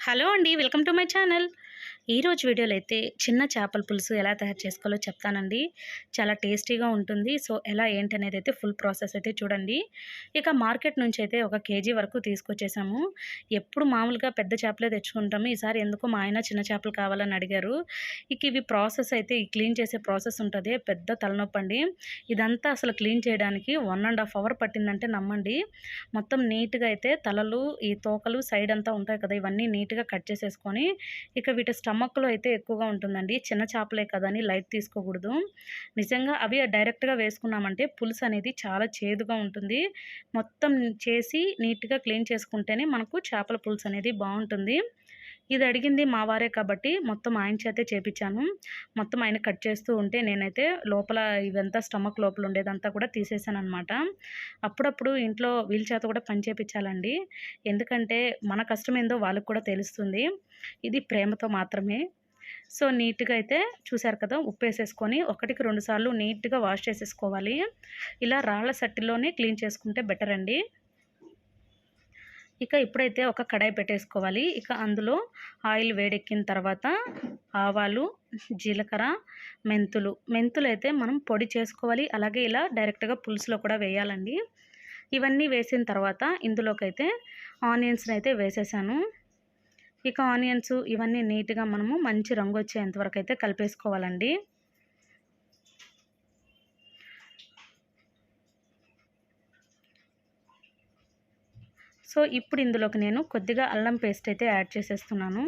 Hello అండి welcome to my channel. ఈరోజు వీడియోలో అయితే చిన్న చేపల పులుసు ఎలా తయారు చేసుకోవాలో చెప్తానండి. చాలా టేస్టీగా ఉంటుంది. సో ఎలా ఏంటి అనేది అయితే ఫుల్ ప్రాసెస్ అయితే చూడండి. ఇక మార్కెట్ నుంచి అయితే ఒక కేజీ వరకు తీసుకొచ్చేసాము. ఎప్పుడు మామూలుగా పెద్ద చేపలే తెచ్చుకుంటాము. ఈసారి ఎందుకు మా ఆయన చిన్న చేపలు కావాలని అడిగారు. ఇక ఇవి ప్రాసెస్ అయితే ఈ క్లీన్ చేసే ప్రాసెస్ ఉంటుంది. పెద్ద తలనొప్పి అండి. ఇదంతా అసలు క్లీన్ చేయడానికి వన్ అండ్ హాఫ్ అవర్ పట్టిందంటే నమ్మండి. మొత్తం నీట్గా అయితే తలలు ఈ తోకలు సైడ్ అంతా ఉంటాయి కదా ఇవన్నీ నీట్గా కట్ చేసేసుకొని ఇక వీటి స్టమక్లో అయితే ఎక్కువగా ఉంటుందండి. చిన్న చేపలే కదా అని లైట్ తీసుకోకూడదు. నిజంగా అవి డైరెక్ట్గా వేసుకున్నామంటే పులుసు అనేది చాలా చేదుగా ఉంటుంది. మొత్తం చేసి నీట్గా క్లీన్ చేసుకుంటేనే మనకు చేపల పులుసు అనేది బాగుంటుంది. ఇది అడిగింది మా వారే కాబట్టి మొత్తం ఆయన చేతే చేపించాను మొత్తం ఆయన కట్ చేస్తూ ఉంటే నేనైతే లోపల ఇదంతా స్టమక్ లోపల ఉండేదంతా కూడా తీసేసాను అనమాట అప్పుడప్పుడు ఇంట్లో వీల్ చేత కూడా పని చేపించాలండి ఎందుకంటే మన కష్టం ఏందో వాళ్ళకి కూడా తెలుస్తుంది. ఇది ప్రేమతో మాత్రమే. సో నీట్గా అయితే చూసారు కదా ఉప్పు వేసేసుకొని ఒకటికి రెండు సార్లు నీట్గా వాష్ చేసేసుకోవాలి. ఇలా రాళ్ళ సట్టిలోనే క్లీన్ చేసుకుంటే బెటర్ అండి ఇక ఇప్పుడైతే ఒక కడాయి పెట్టేసుకోవాలి. ఇక అందులో ఆయిల్ వేడెక్కిన తర్వాత ఆవాలు జీలకర్ర మెంతులు. మెంతులు అయితే మనం పొడి చేసుకోవాలి. అలాగే ఇలా డైరెక్ట్గా పులుసులో కూడా వేయాలండి. ఇవన్నీ వేసిన తర్వాత ఇందులోకైతే ఆనియన్స్ని అయితే వేసేసాను. ఇక ఆనియన్స్ ఇవన్నీ నీట్గా మనము మంచి రంగు వచ్చేంత వరకు అయితే కలిపేసుకోవాలండి. సో ఇప్పుడు ఇందులోకి నేను కొద్దిగా అల్లం పేస్ట్ అయితే యాడ్ చేసేస్తున్నాను.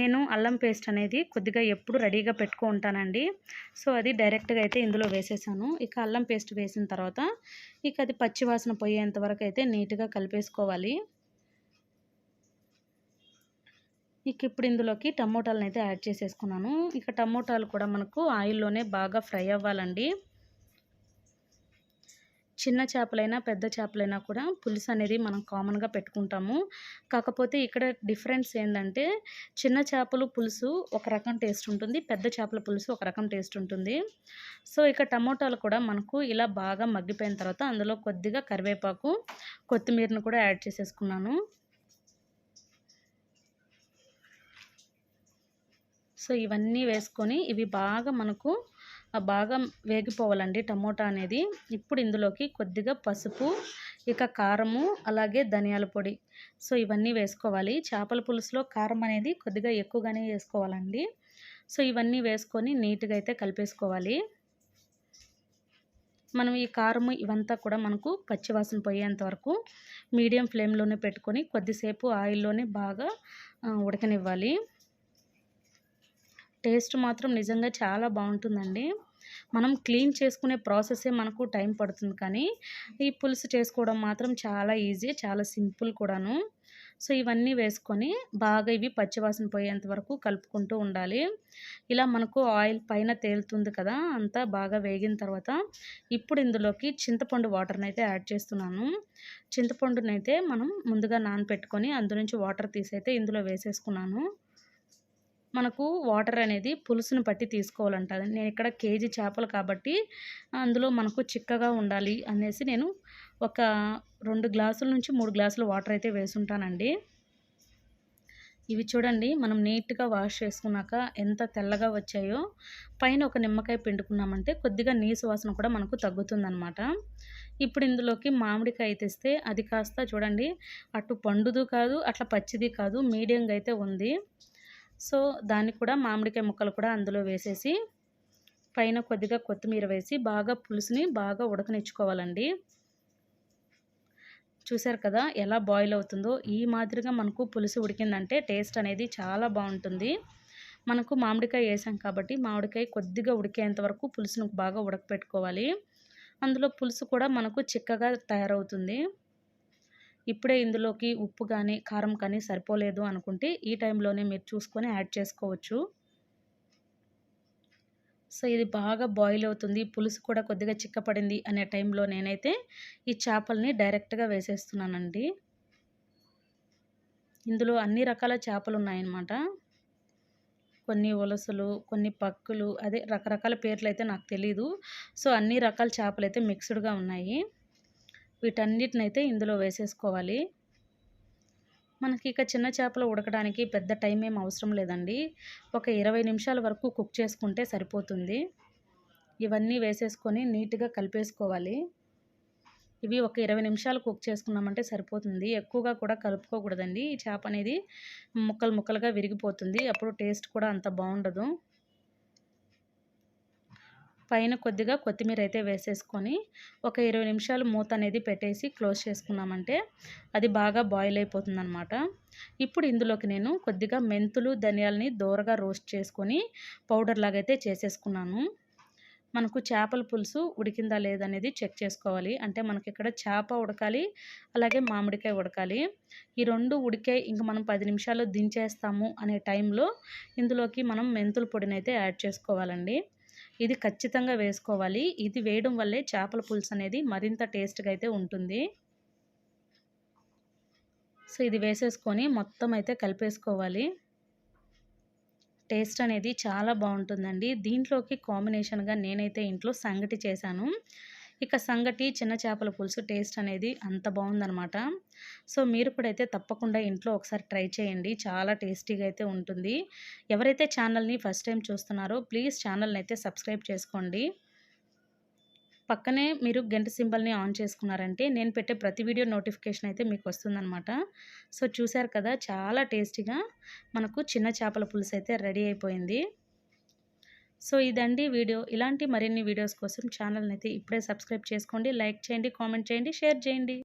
నేను అల్లం పేస్ట్ అనేది కొద్దిగా ఎప్పుడు రెడీగా పెట్టుకో ఉంటానండి. సో అది డైరెక్ట్గా అయితే ఇందులో వేసేసాను. ఇక అల్లం పేస్ట్ వేసిన తర్వాత ఇక అది పచ్చివాసన పోయేంత వరకు అయితే నీట్గా కలిపేసుకోవాలి. ఇక ఇప్పుడు ఇందులోకి టమోటాలను అయితే యాడ్ చేసేసుకున్నాను. ఇక టమోటాలు కూడా మనకు ఆయిల్లోనే బాగా ఫ్రై అవ్వాలండి. చిన్న చేపలైనా పెద్ద చేపలైనా కూడా పులుసు అనేది మనం కామన్గా పెట్టుకుంటాము. కాకపోతే ఇక్కడ డిఫరెన్స్ ఏంటంటే చిన్న చేపలు పులుసు ఒక రకం టేస్ట్ ఉంటుంది పెద్ద చేపల పులుసు ఒక రకం టేస్ట్ ఉంటుంది. సో ఇక టమోటాలు కూడా మనకు ఇలా బాగా మగ్గిపోయిన తర్వాత అందులో కొద్దిగా కరివేపాకు కొత్తిమీరను కూడా యాడ్ చేసేసుకున్నాను. సో ఇవన్నీ వేసుకొని ఇవి బాగా మనకు బాగా వేగిపోవాలండి. టమోటా అనేది ఇప్పుడు ఇందులోకి కొద్దిగా పసుపు ఇక కారము అలాగే ధనియాల పొడి. సో ఇవన్నీ వేసుకోవాలి. చేపల పులుసులో కారం అనేది కొద్దిగా ఎక్కువగానే వేసుకోవాలండి. సో ఇవన్నీ వేసుకొని నీట్గా అయితే కలిపేసుకోవాలి. మనం ఈ కారము ఇవంతా కూడా మనకు పచ్చివాసన పోయేంత వరకు మీడియం ఫ్లేమ్లోనే పెట్టుకొని కొద్దిసేపు ఆయిల్లోనే బాగా ఉడకనివ్వాలి. టేస్ట్ మాత్రం నిజంగా చాలా బాగుంటుందండి. మనం క్లీన్ చేసుకునే ప్రాసెసే మనకు టైం పడుతుంది కానీ ఈ పులుసు చేసుకోవడం మాత్రం చాలా ఈజీ చాలా సింపుల్ కూడాను. సో ఇవన్నీ వేసుకొని బాగా ఇవి పచ్చివాసన పోయేంత వరకు కలుపుకుంటూ ఉండాలి. ఇలా మనకు ఆయిల్ పైన తేలుతుంది కదా అంతా బాగా వేగిన తర్వాత ఇప్పుడు ఇందులోకి చింతపండు వాటర్ని అయితే యాడ్ చేస్తున్నాను. చింతపండునైతే మనం ముందుగా నానపెట్టుకొని అందు నుంచి వాటర్ తీసైతే ఇందులో వేసేసుకున్నాను. మనకు వాటర్ అనేది పులుసుని పట్టి తీసుకోవాలంట నేను ఇక్కడ కేజీ చేపలు కాబట్టి అందులో మనకు చిక్కగా ఉండాలి అనేసి నేను ఒక రెండు గ్లాసుల నుంచి మూడు గ్లాసులు వాటర్ అయితే వేసుంటానండి. ఇవి చూడండి మనం నీట్గా వాష్ చేసుకున్నాక ఎంత తెల్లగా వచ్చాయో. పైన ఒక నిమ్మకాయ పిండుకున్నామంటే కొద్దిగా నీసు వాసన కూడా మనకు తగ్గుతుందనమాట ఇప్పుడు ఇందులోకి మామిడికాయ తెస్తే అది కాస్త చూడండి అటు పండుదు కాదు అట్లా పచ్చిది కాదు మీడియంగా అయితే ఉంది. సో దాన్ని కూడా మామిడికాయ ముక్కలు కూడా అందులో వేసేసి పైన కొద్దిగా కొత్తిమీర వేసి బాగా పులుసుని బాగా ఉడకనిచ్చుకోవాలండి. చూసారు కదా ఎలా బాయిల్ అవుతుందో? ఈ మాదిరిగా మనకు పులుసు ఉడికిందంటే టేస్ట్ అనేది చాలా బాగుంటుంది. మనకు మామిడికాయ వేసాం కాబట్టి మామిడికాయ కొద్దిగా ఉడికేంత వరకు పులుసును బాగా ఉడకపెట్టుకోవాలి. అందులో పులుసు కూడా మనకు చిక్కగా తయారవుతుంది. ఇప్పుడే ఇందులోకి ఉప్పు కానీ కారం కానీ సరిపోలేదు అనుకుంటే ఈ టైంలోనే మీరు చూసుకొని యాడ్ చేసుకోవచ్చు. సో ఇది బాగా బాయిల్ అవుతుంది. పులుసు కూడా కొద్దిగా చిక్కపడింది అనే టైంలో నేనైతే ఈ చేపల్ని డైరెక్ట్గా వేసేస్తున్నానండి. ఇందులో అన్ని రకాల చేపలు ఉన్నాయన్నమాట. కొన్ని ఉలసలు కొన్ని పక్కులు అదే రకరకాల పేర్లు అయితే నాకు తెలీదు. సో అన్ని రకాల చేపలు అయితే మిక్స్డ్గా ఉన్నాయి. వీటన్నిటినైతే ఇందులో వేసేసుకోవాలి. మనకి ఇక చిన్న చేపలు ఉడకడానికి పెద్ద టైం ఏం అవసరం లేదండి. ఒక ఇరవై నిమిషాల వరకు కుక్ చేసుకుంటే సరిపోతుంది. ఇవన్నీ వేసేసుకొని నీట్గా కలిపేసుకోవాలి. ఇవి ఒక ఇరవై నిమిషాలు కుక్ చేసుకున్నామంటే సరిపోతుంది. ఎక్కువగా కూడా కలుపుకోకూడదండి. ఈ చేప అనేది ముక్కలు ముక్కలుగా విరిగిపోతుంది. అప్పుడు టేస్ట్ కూడా అంత బాగుండదు. పైన కొద్దిగా కొత్తిమీర అయితే వేసేసుకొని ఒక ఇరవై నిమిషాలు మూత అనేది పెట్టేసి క్లోజ్ చేసుకున్నామంటే అది బాగా బాయిల్ అయిపోతుందన్నమాట. ఇప్పుడు ఇందులోకి నేను కొద్దిగా మెంతులు ధనియాలని దూరగా రోస్ట్ చేసుకొని పౌడర్ లాగైతే చేసేసుకున్నాను. మనకు చేపల పులుసు ఉడికిందా లేదనేది చెక్ చేసుకోవాలి. అంటే మనకి ఇక్కడ చేప ఉడకాలి అలాగే మామిడికాయ ఉడకాలి. ఈ రెండు ఉడికే ఇంక మనం పది నిమిషాల్లో దించేస్తాము అనే టైంలో ఇందులోకి మనం మెంతుల పొడిని అయితే యాడ్ చేసుకోవాలండి. ఇది ఖచ్చితంగా వేసుకోవాలి. ఇది వేయడం వల్లే చేపల పులుసు అనేది మరింత టేస్ట్గా అయితే ఉంటుంది. సో ఇది వేసేసుకొని మొత్తం అయితే కలిపేసుకోవాలి. టేస్ట్ అనేది చాలా బాగుంటుందండి. దీంట్లోకి కాంబినేషన్గా నేనైతే ఇంట్లో సంగటి చేశాను. ఇక సంగటి చిన్న చేపల పులుసు టేస్ట్ అనేది అంత బాగుందనమాట సో మీరు కూడా అయితే తప్పకుండా ఇంట్లో ఒకసారి ట్రై చేయండి. చాలా టేస్టీగా అయితే ఉంటుంది. ఎవరైతే ఛానల్ని ఫస్ట్ టైం చూస్తున్నారో ప్లీజ్ ఛానల్ని అయితే సబ్స్క్రైబ్ చేసుకోండి. పక్కనే మీరు గంట సింబల్ని ఆన్ చేసుకున్నారంటే నేను పెట్టే ప్రతి వీడియో నోటిఫికేషన్ అయితే మీకు వస్తుందన్నమాట. సో చూశారు కదా చాలా టేస్టీగా మనకు చిన్న చేపల పులుసు అయితే రెడీ అయిపోయింది. సో ఇదండి వీడియో. ఇలాంటి మరిన్ని వీడియోస్ కోసం ఛానల్ని అయితే ఇప్పుడే సబ్స్క్రైబ్ చేసుకోండి లైక్ చేయండి కామెంట్ చేయండి షేర్ చేయండి.